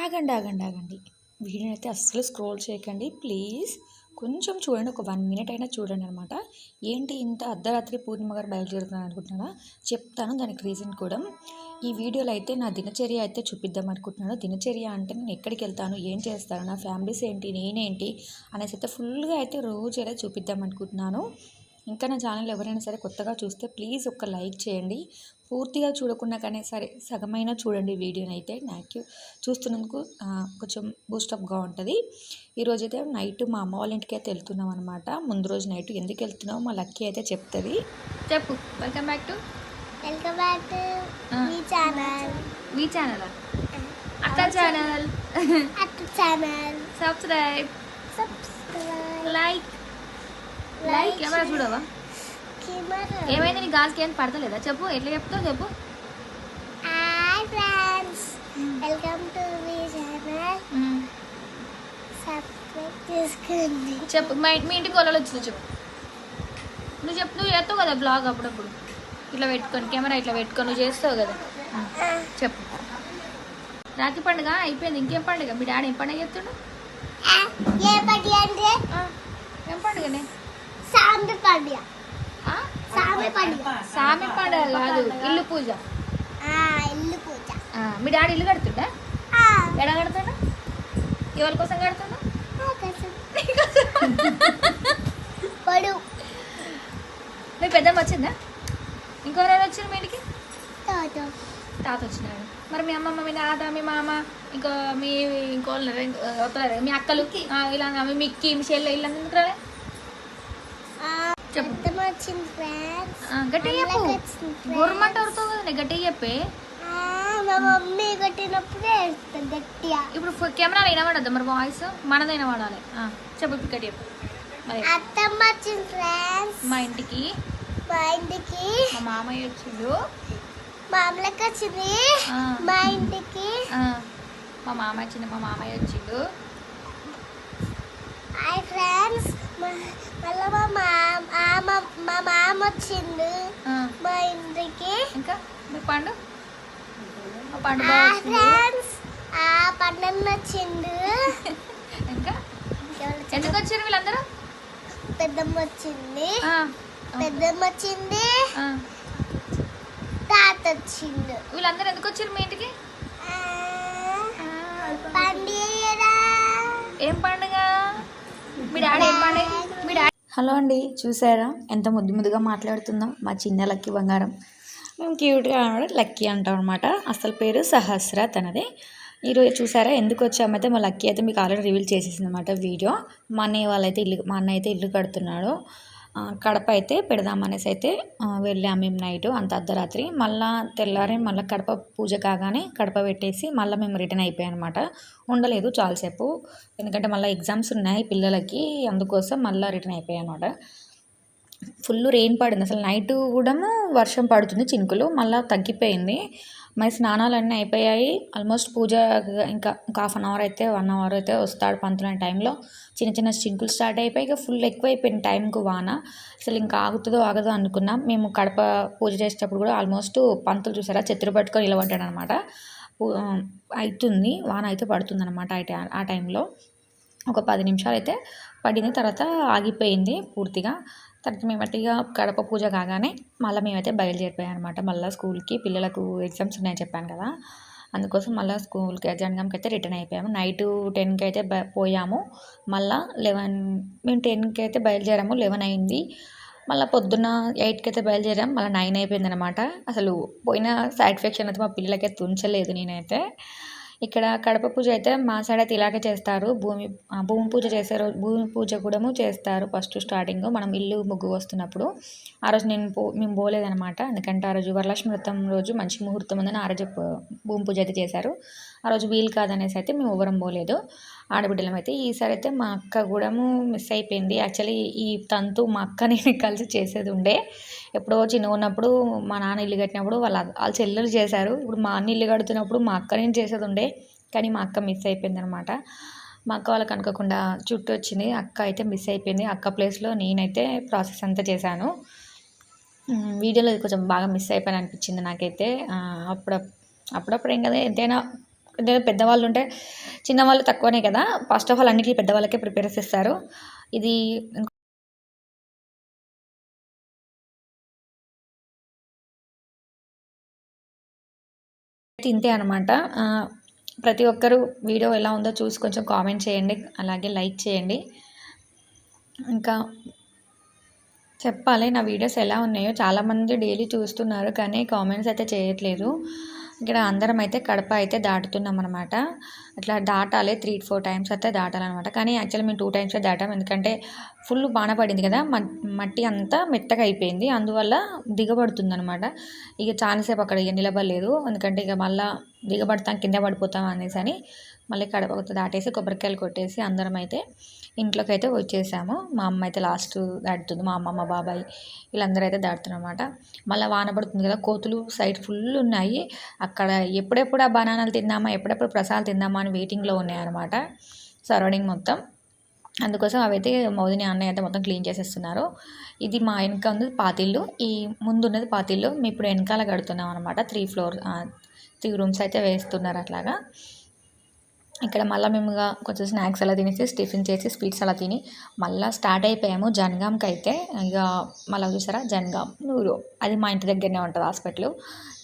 ఆగండి ఆగండి ఆగండి. వీడియోని అయితే అస్సలు స్క్రోల్ చేయకండి ప్లీజ్ కొంచెం చూడండి ఒక వన్ మినిట్ అయినా చూడండి అనమాట ఏంటి ఇంత అర్ధరాత్రి పూర్ణిమ గారు బయలుదేరుతున్నాను అనుకుంటున్నారా చెప్తాను దానికి రీజన్ కూడా. ఈ వీడియోలో అయితే నా దినచర్య అయితే చూపిద్దాం అనుకుంటున్నాను. దినచర్య అంటే నేను ఎక్కడికి వెళ్తాను ఏం చేస్తాను నా ఫ్యామిలీస్ ఏంటి నేనేంటి అనేసి అయితే ఫుల్గా అయితే రోజు అయితే చూపిద్దాం అనుకుంటున్నాను. ఇంకా నా ఛానల్ ఎవరైనా సరే కొత్తగా చూస్తే ప్లీజ్ ఒక లైక్ చేయండి. పూర్తిగా చూడకుండా కానీ సరే సగమైనా చూడండి వీడియోని అయితే. నాకు చూస్తున్నందుకు కొంచెం బూస్టప్గా ఉంటుంది. ఈరోజు అయితే నైట్ మా అమ్మ వాళ్ళ ఇంటికి అయితే వెళ్తున్నాం అనమాట ముందు రోజు నైట్ ఎందుకు వెళ్తున్నామో మా లక్కీ అయితే చెప్తుంది. చెప్పు. Welcome back to welcome back to. Me channel. మీ ఛానల్? అక్క channel at channel. Subscribe subscribe like camera చూడవా? ఏమైంది నీ గాజుకి ఏం పడతలేదా? చెప్పు ఎట్లా చెప్తావు చెప్పు. Welcome to channel. సబ్స్క్రైబ్ చేసుకోండి. చెప్పు మా ఇంటి- మీ ఇంటికి వాళ్ళు వచ్చింది చెప్పు. నువ్వు చెప్పు నువ్వు చేస్తావు కదా బ్లాగ్ అప్పుడప్పుడు? ఇట్లా పెట్టుకొని కెమెరా ఇట్లా పెట్టుకొని నువ్వు చేస్తావు కదా? ఆ, చెప్పు. రాఖీ పండుగ అయిపోయింది ఇంకేం పండుగ? మీ డాడీ ఏం పండుగ ఆ, ఏం పండుగనే? సాంబి పండుగ ఆ? సామి పండుగ సామి పండుగ కాదు ఇల్లు పూజ. ఆ, ఇల్లు పూజ. ఆ, మీ డాడీ ఇల్లు కడుతుండా? ఆ, ఎడ కడుతుండా? ఎవరి కోసం. పడు మీ పెద్దమ్మ వచ్చిందా? ఇంకెవరైనా వచ్చారు మీ ఇంటికి? తాత. తాత వచ్చినాడు. మరి మీ అమ్మమ్మ మీ తాత మీ మామ ఇంకా మీ ఇంకో వస్తారు మీ అక్కలు? ఆ, ఇలా మీ మిక్కి మీ చెల్లె ఇలా ఎందుకు రాలే? చెప్పు. వచ్చింది వచ్చింది. గవర్నమెంట్ కదా మా మమ్మీ కొట్టినప్పుడే గట్టిగా. ఇప్పుడు కెమెరాలో వినబడద్దు మరి వాయిస్? మనది వినబడాలి ఆ, చెప్పు ఇప్పుడు గట్టి చెప్పు. మరి అత్తమ్మ వచ్చింది ఫ్రెండ్స్ మా ఇంటికి. మా ఇంటికి. మా మామయ్య వచ్చిండు. మా అమ్మలకి వచ్చింది. మా ఇంటికి. మా మామ వచ్చిండు మా మామయ్య వచ్చిండు. హాయ్ ఫ్రెండ్స్ మళ్ళీ మా మామ మా- మామ వచ్చిండు. ఆ, మా ఇంటికి. ఇంకా? మీ పండు? ఫ్రెండ్స్ ఆ పండన్న వచ్చిండు. ఇంకా? ఎందుకు వచ్చారు వీళ్ళందరూ? పెద్దమ్మ వచ్చింది. పెద్దమ్మ వచ్చింది. తాత వచ్చిండు. వీళ్ళందరూ ఎందుకు వచ్చారు మీ ఇంటికి? పండుగ ఏం పండుగ? హలో అండి చూసారా? ఎంత ముద్దు ముద్దుగా మాట్లాడుతుందో మా చిన్న లక్కీ బంగారం. మేము క్యూట్గా ఆడ లక్కీ అంటాం అనమాట అసలు పేరు సహస్ర తనది ఈరోజు చూసారా ఎందుకు వచ్చామైతే మా లక్కీ అయితే మీకు ఆల్రెడీ రివీల్ చేసేసింది అనమాట వీడియో. మా అన్నయ్య వాళ్ళైతే ఇల్లు మా అన్నయ్య అయితే ఇల్లు కడుతున్నాడు. కడప అయితే పెడదామనేసి అయితే వెళ్ళాము మేము నైట్ అంత అర్ధరాత్రి. మళ్ళా తెల్లారి మళ్ళీ కడప పూజ కాగానే కడప పెట్టేసి మళ్ళీ మేము రిటర్న్ అయిపోయాం అనమాట ఉండలేదు చాలాసేపు. ఎందుకంటే మళ్ళీ ఎగ్జామ్స్ ఉన్నాయి పిల్లలకి అందుకోసం మళ్ళీ రిటర్న్ అయిపోయాం అనమాట ఫుల్ రెయిన్ పడింది. అసలు నైట్ కూడా వర్షం పడుతుంది చినుకులు. మళ్ళీ తగ్గిపోయింది. మరి స్నానాలన్నీ అయిపోయాయి. ఆల్మోస్ట్ పూజ ఇంకా ఇంకా హాఫ్ అన్ అవర్ అయితే వన్ అవర్ అయితే వస్తాడు పంతులు అనే టైంలో. చిన్న చిన్న చినుకులు స్టార్ట్ అయిపోయి ఇక ఫుల్ ఎక్కువైపోయింది టైంకు వాన. అసలు ఇంకా ఆగుతుందో ఆగదో అనుకున్నాం. మేము కడప పూజ చేసేటప్పుడు కూడా ఆల్మోస్ట్ పంతులు చూసారా చెత్తులు పట్టుకొని నిలబడ్డాడు అనమాట అవుతుంది వాన అయితే పడుతుంది అనమాట ఆ ఆ టైంలో. ఒక పది నిమిషాలు అయితే పడింది తర్వాత ఆగిపోయింది పూర్తిగా. తర్వాత మేమైతే ఇక కడప పూజ కాగానే మళ్ళీ మేమైతే బయలుదేరిపోయాం అనమాట మళ్ళీ స్కూల్కి పిల్లలకు ఎగ్జామ్స్ ఉన్నాయని చెప్పాను కదా. అందుకోసం మళ్ళీ స్కూల్కి జనగాంకి అయితే రిటర్న్ అయిపోయాము. నైట్ టెన్కి అయితే బ పోయాము. మళ్ళీ లెవెన్ మేము టెన్కి అయితే బయలుదేరాము. లెవెన్ అయింది. మళ్ళీ పొద్దున్న ఎయిట్కి అయితే బయలుదేరాం మళ్ళీ నైన్ అయిపోయింది అనమాట అసలు పోయిన సాటిస్ఫాక్షన్ అయితే మా పిల్లలకైతే తుంచలేదు నేనైతే. ఇక్కడ కడప పూజ అయితే మా సైడ్ అయితే ఇలాగే చేస్తారు. భూమి భూమి పూజ చేసే రోజు భూమి పూజ కూడా చేస్తారు ఫస్ట్ స్టార్టింగ్. మనం ఇల్లు ముగ్గు వస్తున్నప్పుడు ఆ రోజు నేను పో మేము పోలేదనమాట ఎందుకంటే ఆ రోజు వరలక్ష్మి వ్రతం రోజు మంచి ముహూర్తం ఉందని ఆ రోజు భూమి పూజ అయితే చేశారు. ఆ రోజు వీలు కాదనేసి అయితే మేము ఎవరం పోలేదు. ఆడబిడ్డలం అయితే ఈసారి అయితే మా అక్క కూడా మిస్ అయిపోయింది. యాక్చువల్లీ ఈ తంతు మా అక్క నేను కలిసి చేసేది ఉండే. ఎప్పుడో చిన్న ఉన్నప్పుడు మా నాన్న ఇల్లు కట్టినప్పుడు వాళ్ళ వాళ్ళ చెల్లెలు చేశారు. ఇప్పుడు మా అన్న ఇల్లు కడుతున్నప్పుడు మా అక్క నేను చేసేది ఉండే. కానీ మా అక్క మిస్ అయిపోయింది అనమాట మా అక్క వాళ్ళకి అనుకోకుండా చుట్టూ వచ్చింది. అక్క అయితే మిస్ అయిపోయింది. అక్క ప్లేస్లో నేనైతే ప్రాసెస్ అంతా చేశాను. వీడియోలో కొంచెం బాగా మిస్ అయిపోయాను అనిపించింది నాకైతే అప్పుడ అప్పుడప్పుడు ఏం కదా ఎంతైనా అంటే పెద్దవాళ్ళు ఉంటే చిన్నవాళ్ళు తక్కువనే కదా. ఫస్ట్ ఆఫ్ ఆల్ అన్నిటికీ పెద్దవాళ్ళకే ప్రిపేర్ చేస్తారు ఇది ఇంతే అనమాట ప్రతి ఒక్కరూ వీడియో ఎలా ఉందో చూసి కొంచెం కామెంట్ చేయండి. అలాగే లైక్ చేయండి. ఇంకా చెప్పాలి నా వీడియోస్ ఎలా ఉన్నాయో. చాలామంది డైలీ చూస్తున్నారు కానీ కామెంట్స్ అయితే చేయట్లేదు. ఇక్కడ అందరం అయితే కడప అయితే దాటుతున్నాం అనమాట అట్లా దాటాలి త్రీ ఫోర్ టైమ్స్ అయితే దాటాలన్నమాట. కానీ యాక్చువల్లీ మేము టూ టైమ్స్ దాటాం. ఎందుకంటే ఫుల్ బాణ పడింది కదా మట్టి అంతా మెత్తగా అయిపోయింది. అందువల్ల దిగబడుతుంది అనమాట ఇక చాలాసేపు అక్కడ ఇక నిలబడలేదు. ఎందుకంటే ఇక మళ్ళీ దిగబడతాం కింద పడిపోతాం అనేసి అని మళ్ళీ కడప దాటేసి కొబ్బరికాయలు కొట్టేసి అందరం అయితే ఇంట్లోకి అయితే వచ్చేసాము. మా అమ్మ అయితే లాస్ట్ దాటుతుంది. మా అమ్మమ్మ బాబాయ్ వీళ్ళందరూ అయితే దాటుతున్నమాట మళ్ళీ వాన పడుతుంది కదా కోతులు సైడ్ ఫుల్ ఉన్నాయి. అక్కడ ఎప్పుడెప్పుడు ఆ బనానాలు తిందామా ఎప్పుడెప్పుడు ప్రసాదాలు తిందామా అని వెయిటింగ్లో ఉన్నాయన్నమాట. సరౌండింగ్ మొత్తం. అందుకోసం అవైతే మౌదిని అన్నయ్య అయితే మొత్తం క్లీన్ చేసేస్తున్నారు. ఇది మా వెనక ఉంది పాతిల్లు ఈ ముందు ఉన్నది పాతిల్లు మేము ఇప్పుడు వెనకాల కడుతున్నాం అనమాట త్రీ ఫ్లోర్ త్రీ రూమ్స్ అయితే వేస్తున్నారు అట్లాగా. ఇక్కడ మళ్ళీ మేము కొంచెం స్నాక్స్ అలా తినేసి టిఫిన్ చేసి స్వీట్స్ అలా తిని మళ్ళీ స్టార్ట్ అయిపోయాము జనగాంకి అయితే. ఇక మళ్ళీ చూసారా? జనగాం నూరు. అది మా ఇంటి దగ్గరనే ఉంటుంది హాస్పిటల్.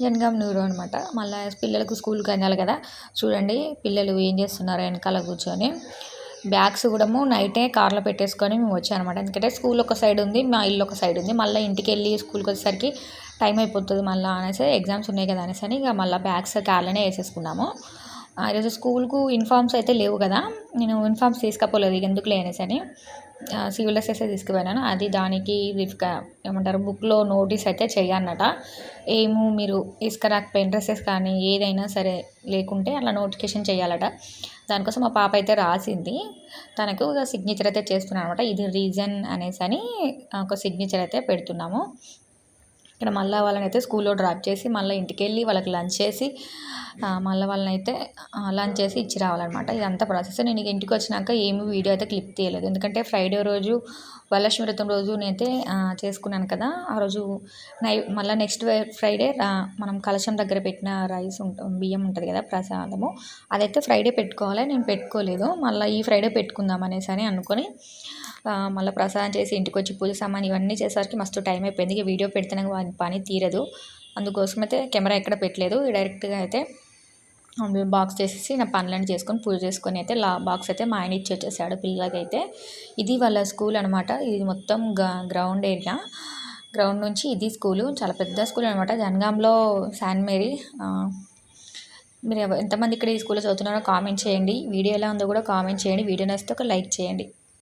జనగాం నూరు అనమాట మళ్ళీ పిల్లలకు స్కూల్కి వెళ్ళాలి కదా. చూడండి పిల్లలు ఏం చేస్తున్నారు వెనకాల కూర్చొని. బ్యాగ్స్ కూడా నైటే కార్లో పెట్టేసుకొని మేము వచ్చామన్నమాట ఎందుకంటే స్కూల్ ఒక సైడ్ ఉంది మా ఇల్లు ఒక సైడ్ ఉంది. మళ్ళీ ఇంటికి వెళ్ళి స్కూల్కి వచ్చేసరికి టైం అయిపోతుంది మళ్ళీ అనేసి ఎగ్జామ్స్ ఉన్నాయి కదా అనేసి అని ఇక మళ్ళీ బ్యాగ్స్ కార్లోనే వేసేసుకున్నాము. ఈరోజు స్కూల్కు యూనిఫామ్స్ అయితే లేవు కదా. నేను యూనిఫామ్స్ తీసుకపోలేదు ఎందుకు లేనేసి అని. సివిల్ డ్రెస్సెస్ తీసుకుపోయినాను. అది దానికి ఏమంటారు బుక్లో నోటీస్ అయితే చేయన్నట ఏమో మీరు తీసుకురాకపోయిన డ్రెస్సెస్ కానీ ఏదైనా సరే లేకుంటే అలా నోటిఫికేషన్ చేయాలట దానికోసం మా పాప అయితే రాసింది. తనకు ఒక సిగ్నేచర్ అయితే చేస్తున్నాను అనమాట ఇది రీజన్ అనేసి అని ఒక సిగ్నేచర్ అయితే పెడుతున్నాము. ఇక్కడ మళ్ళీ వాళ్ళని అయితే స్కూల్లో డ్రాప్ చేసి మళ్ళీ ఇంటికి వెళ్ళి వాళ్ళకి లంచ్ చేసి మళ్ళీ వాళ్ళని అయితే లంచ్ చేసి ఇచ్చి రావాలన్నమాట. ఇదంతా ప్రాసెస్. నేను ఇంటికి వచ్చినాక ఏమి వీడియో అయితే క్లిప్ తీయలేదు. ఎందుకంటే ఫ్రైడే రోజు వరలక్ష్మి వ్రతం రోజు నేనైతే చేసుకున్నాను కదా. ఆ రోజు నై మళ్ళీ నెక్స్ట్ ఫ్రైడే మనం కలశం దగ్గర పెట్టిన రైస్ ఉంటుంది బియ్యం ఉంటుంది కదా ప్రసాదము. అదైతే ఫ్రైడే పెట్టుకోవాలి? నేను పెట్టుకోలేదు. మళ్ళీ ఈ ఫ్రైడే పెట్టుకుందాం అనేసి అని అనుకొని మళ్ళీ ప్రసాదం చేసి ఇంటికి వచ్చి పూజ సామాన్ ఇవన్నీ చేసేసరికి మస్తు టైం అయిపోయింది. ఇక వీడియో పెడితే నాకు పని తీరదు. అందుకోసం అయితే కెమెరా ఎక్కడ పెట్టలేదు. డైరెక్ట్గా అయితే బాక్స్ చేసేసి నా పనులన్నీ చేసుకొని పూజ చేసుకొని అయితే లా బాక్స్ అయితే మా ఆయన ఇచ్చి వచ్చేసాడు పిల్లలకైతే ఇది వాళ్ళ స్కూల్ అనమాట ఇది మొత్తం గ్రౌండ్ ఏరియా. గ్రౌండ్ నుంచి ఇది స్కూలు. చాలా పెద్ద స్కూల్ అనమాట జనగాంలో శాన్ మేరీ. మీరు ఎంతమంది ఇక్కడ ఈ స్కూల్లో చదువుతున్నారో కామెంట్ చేయండి. వీడియో ఎలా ఉందో కూడా కామెంట్ చేయండి. వీడియో నచ్చితే ఒక లైక్ చేయండి.